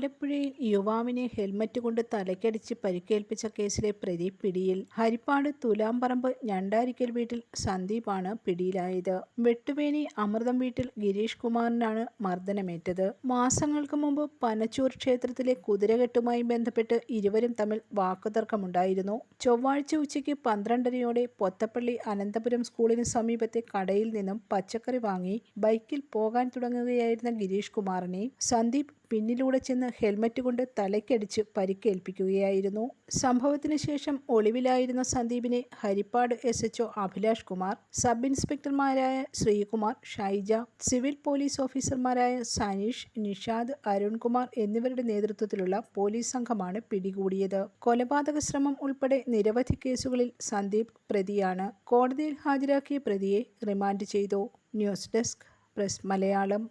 ആലപ്പുഴയിൽ യുവാവിനെ ഹെൽമറ്റ് കൊണ്ട് തലയ്ക്കടിച്ച് പരിക്കേൽപ്പിച്ച കേസിലെ പ്രതി പിടിയിൽ. ഹരിപ്പാട് തുലാംപറമ്പ് ഞണ്ടാരിക്കൽ വീട്ടിൽ സന്ദീപാണ് പിടിയിലായത്. വെട്ടുവേനി അമൃതം വീട്ടിൽ ഗിരീഷ് കുമാറിനാണ് മർദ്ദനമേറ്റത്. മാസങ്ങൾക്ക് മുമ്പ് പനച്ചൂർ ക്ഷേത്രത്തിലെ കുതിരകെട്ടുമായി ബന്ധപ്പെട്ട് ഇരുവരും തമ്മിൽ വാക്കുതർക്കമുണ്ടായിരുന്നു. ചൊവ്വാഴ്ച ഉച്ചയ്ക്ക് പന്ത്രണ്ടരയോടെ പൊത്തപ്പള്ളി അനന്തപുരം സ്കൂളിന് സമീപത്തെ കടയിൽ നിന്നും പച്ചക്കറി വാങ്ങി ബൈക്കിൽ പോകാൻ തുടങ്ങുകയായിരുന്ന ഗിരീഷ് കുമാറിനെ സന്ദീപ് പിന്നിലൂടെ ചെന്ന് ഹെൽമറ്റ് കൊണ്ട് തലയ്ക്കടിച്ച് പരിക്കേൽപ്പിക്കുകയായിരുന്നു. സംഭവത്തിന് ശേഷം ഒളിവിലായിരുന്ന സന്ദീപിനെ Harippad S HO Abhilash Kumar sub ഇൻസ്പെക്ടർമാരായ Sreekumar Shaija civil police ഓഫീസർമാരായ സനീഷ് നിഷാദ് അരുൺകുമാർ എന്നിവരുടെ നേതൃത്വത്തിലുള്ള പോലീസ് സംഘമാണ് പിടികൂടിയത്. കൊലപാതക ശ്രമം ഉൾപ്പെടെ നിരവധി കേസുകളിൽ സന്ദീപ് പ്രതിയാണ്. കോടതിയിൽ ഹാജരാക്കിയ പ്രതിയെ റിമാൻഡ് ചെയ്തു. News desk press Malayalam.